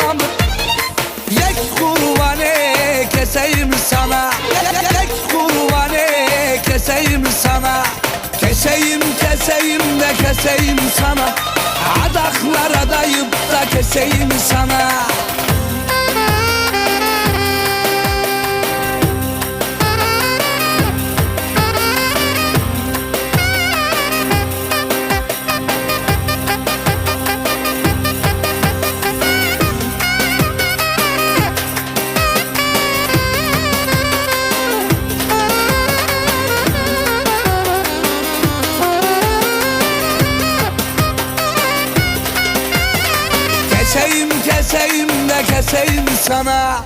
hamur Yek kurbanı keseyim sana. Yek kurbanı keseyim sana. Keseyim keseyim de keseyim sana. Adaklara dayıp da keseyim sana. Keseyim de keseyim sana